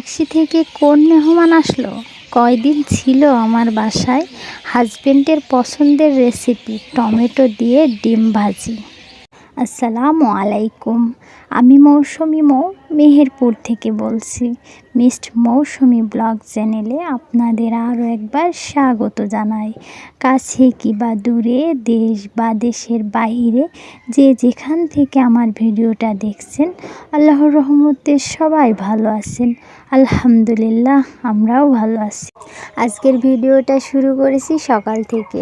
পাকশি থেকে কোন মেহমান আসলো? কয়দিন ছিল আমার বাসায়? হাজবেন্ডের পছন্দের রেসিপি টমেটো দিয়ে ডিম ভাজি। আসসালামু আলাইকুম। আমি মৌসুমি মৌ, মেহেরপুর থেকে বলছি। মিস্ট মৌসুমি ব্লগ চ্যানেলে আপনাদের আরও একবার স্বাগত জানাই। কাছে কি বা দূরে, দেশ বা দেশের বাইরে, যে যেখান থেকে আমার ভিডিওটা দেখছেন, আল্লাহর রহমতে সবাই ভালো আছেন। আলহামদুলিল্লাহ, আমরাও ভালো আছি। আজকের ভিডিওটা শুরু করেছি সকাল থেকে।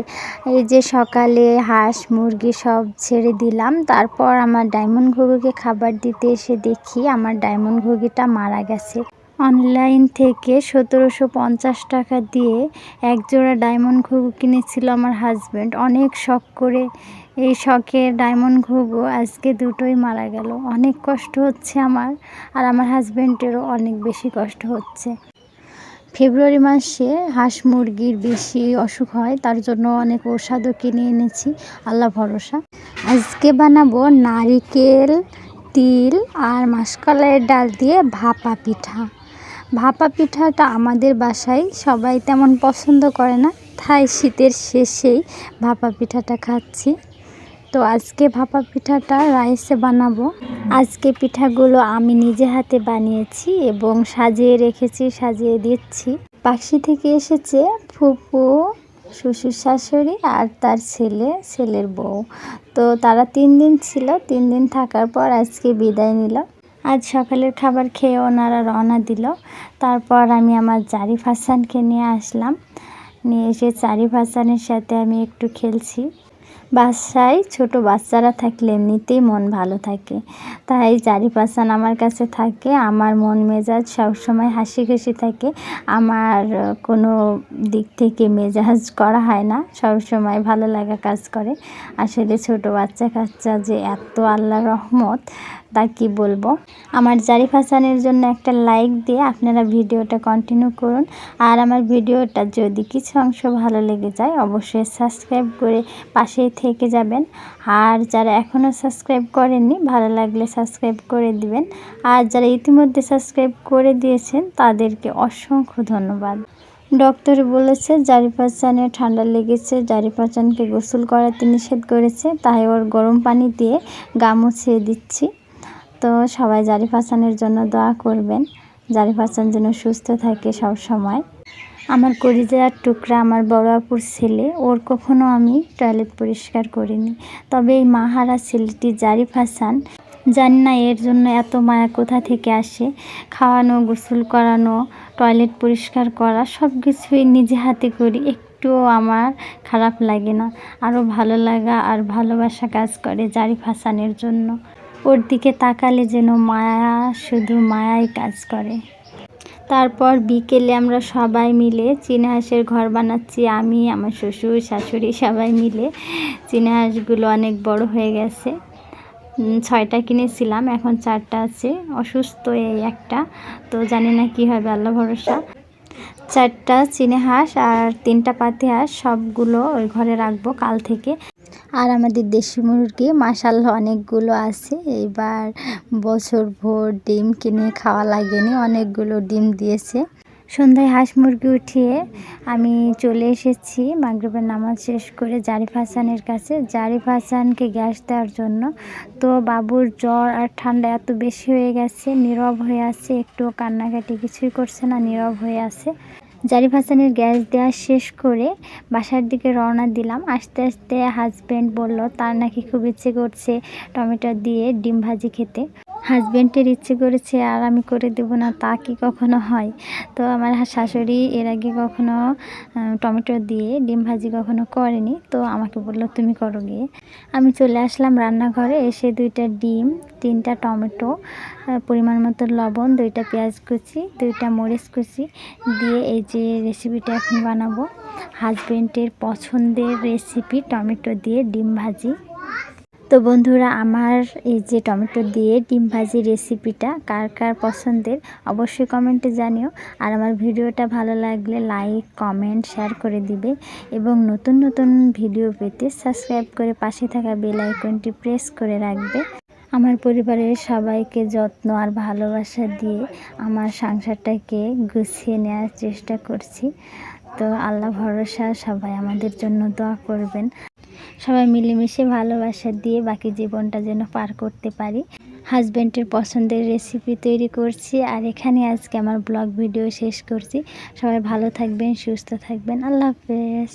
এই যে সকালে হাঁস, মুরগি সব ছেড়ে দিলাম, তারপর আমার ডায়মন্ড ঘুঘুকে খাবার দিতে এসে দেখি আমার ডায়মন্ড ঘুঘিটা মারা গেছে। অনলাইন থেকে সতেরোশো পঞ্চাশ টাকা দিয়ে এক জোড়া ডায়মন্ড ঘুঘু কিনেছিল আমার হাজব্যান্ড অনেক শখ করে, এই শখের ডায়মন্ড ঘুঘু আজকে দুটোই মারা গেল। অনেক কষ্ট হচ্ছে আমার আর আমার হাজব্যান্ডেরও অনেক বেশি কষ্ট হচ্ছে। ফেব্রুয়ারি মাসে হাঁস মুরগির বেশি অসুখ হয়, তার জন্য অনেক ঔষধও কিনে এনেছি। আল্লাহ ভরসা। আজকে বানাবো নারিকেল, তিল আর মাসকলাইয়ের ডাল দিয়ে ভাপা পিঠা। ভাপা পিঠাটা আমাদের বাসায় সবাই তেমন পছন্দ করে না। তাই শীতের শেষেই ভাপা পিঠাটা খাচ্ছি। তো আজকে ভাপা পিঠাটা রাইসে বানাবো। আজকে পিঠাগুলো আমি নিজে হাতে বানিয়েছি এবং সাজিয়ে রেখেছি, সাজিয়ে দিচ্ছি। পাখি থেকে এসেছে ফুপু, শ্বশুর শাশুড়ি আর তার ছেলে, ছেলের বউ। তো তারা তিন দিন ছিল, তিন দিন থাকার পর আজকে বিদায় নিল। আজ সকালের খাবার খেয়ে ওনারা রওনা দিল। তারপর আমি আমার জারিফ হাসানকে নিয়ে আসলাম। নিয়ে এসে জারিফ হাসানের সাথে আমি একটু খেলছি। বাসায় ছোট বাচ্চারা থাকলে এমনিতেই মন ভালো থাকে। তাই জারি পাসান আমার কাছে থাকে, আমার মন মেজাজ সবসময় হাসি খুশি থাকে। আমার কোনো দিক থেকে মেজাজ করা হয় না, সবসময় ভালো লাগা কাজ করে। আসলে ছোট বাচ্চা কাচ্চা যে এত আল্লাহ রহমত, তা কি বলব? আমার জারিফ হাসানের জন্য একটা লাইক দিয়ে আপনারা ভিডিওটা কন্টিনিউ করুন। আর আমার ভিডিওটা যদি কিছু অংশ ভালো লেগে যায়, অবশ্যই সাবস্ক্রাইব করে পাশেই থেকে যাবেন। আর যারা এখনও সাবস্ক্রাইব করেননি, ভালো লাগলে সাবস্ক্রাইব করে দিবেন। আর যারা ইতিমধ্যে সাবস্ক্রাইব করে দিয়েছেন, তাদেরকে অসংখ্য ধন্যবাদ। ডক্টর বলেছে জারিফাচানে ঠান্ডা লেগেছে জারিফাচানকে গোসল করাতে নিষেধ করেছে, তাই ওর গরম পানি দিয়ে গা মুছিয়ে দিচ্ছি। তো সবাই জারিফ হাসানের জন্য দোয়া করবেন জারিফ হাসান যেন সুস্থ থাকে সব সময়। আমার করিজার টুকরা আমার বড় আপুর ছেলে, ওর কখনো আমি টয়লেট পরিষ্কার করিনি। তবে এই মাহারা ছেলেটি জারিফ হাসান, জানি না এর জন্য এত মায়া কোথা থেকে আসে। খাওয়ানো, গোসল করানো টয়লেট পরিষ্কার করা সব কিছুই নিজে হাতে করি, একটুও আমার খারাপ লাগে না। আরও ভালো লাগা আর ভালোবাসা কাজ করে জারিফ হাসানের জন্য। ওর দিকে তাকালে যেন মায়া, শুধু মায়াই কাজ করে। তারপর বিকেলে আমরা সবাই মিলে চীনা হাঁসের ঘর বানাচ্ছি। আমি, আমার শ্বশুর, শাশুড়ি সবাই মিলে। চীনাহাঁসগুলো অনেক বড় হয়ে গেছে। ছয়টা কিনেছিলাম, এখন চারটা আছে। অসুস্থ এই একটা, তো জানি না কী হবে, আল্লাহ ভরসা। চারটা চিনে হাঁস আর তিনটা পাতি হাঁস সবগুলো ওই ঘরে রাখব কাল থেকে। আর আমাদের দেশি মুরগি মাসাল্লাহ অনেকগুলো আছে। এবার বছর ভোর ডিম কিনে খাওয়া লাগেনি, অনেকগুলো ডিম দিয়েছে। সন্ধ্যায় হাঁস মুরগি উঠিয়ে আমি চলে এসেছি, মাগরীবের নামাজ শেষ করে জারিফ হাসানের কাছে। জারিফ হাসানকে গ্যাস দেওয়ার জন্য। তো বাবুর জ্বর আর ঠান্ডা এত বেশি হয়ে গেছে, নীরব হয়ে আছে, একটুও কান্নাকাটি কিছুই করছে না, নীরব হয়ে আছে। জারিফ হাসানের গ্যাস দেওয়া শেষ করে বাসার দিকে রওনা দিলাম। আস্তে আস্তে হাজব্যান্ড বলল, তার নাকি খুব ইচ্ছে করছে টমেটো দিয়ে ডিম ভাজি খেতে। হাজব্যান্ডের ইচ্ছে করেছে, আর আমি করে দেব না, তা কি কখনো হয়? তো আমার শাশুড়ি এর আগে কখনো টমেটো দিয়ে ডিম ভাজি কখনো করেনি। তো আমাকে বলল, তুমি করো গিয়ে। আমি চলে আসলাম রান্নাঘরে, এসে দুইটা ডিম, তিনটা টমেটো পরিমাণ মতো লবণ, দুইটা পেঁয়াজ কুচি, দুইটা মরিচ কুচি দিয়ে এই যে রেসিপিটা এখন বানাবো। হাজব্যান্ডের পছন্দের রেসিপি টমেটো দিয়ে ডিম ভাজি। তো বন্ধুরা, আমার এই যে টমেটো দিয়ে ডিম ভাজি রেসিপিটা কার কার পছন্দের অবশ্যই কমেন্টে জানিও। আর আমার ভিডিওটা ভালো লাগলে লাইক কমেন্ট শেয়ার করে দিবে এবং নতুন নতুন ভিডিও পেতে সাবস্ক্রাইব করে পাশে থাকা বেল আইকনটি প্রেস করে রাখবে। আমার পরিবারের সবাইকে যত্ন আর ভালোবাসা দিয়ে আমার সংসারটাকে গুছিয়ে নেওয়ার চেষ্টা করছি। তো আল্লাহ ভরসা, সবাই আমাদের জন্য দোয়া করবেন। সবাই মিলেমিশে ভালোবাসা দিয়ে বাকি জীবনটা যেন পার করতে পারি। হাজব্যান্ডের পছন্দের রেসিপি তৈরি করছি আর এখানে আজকে আমার ব্লগ ভিডিও শেষ করছি। সবাই ভালো থাকবেন, সুস্থ থাকবেন। আল্লাহ হাফেজ।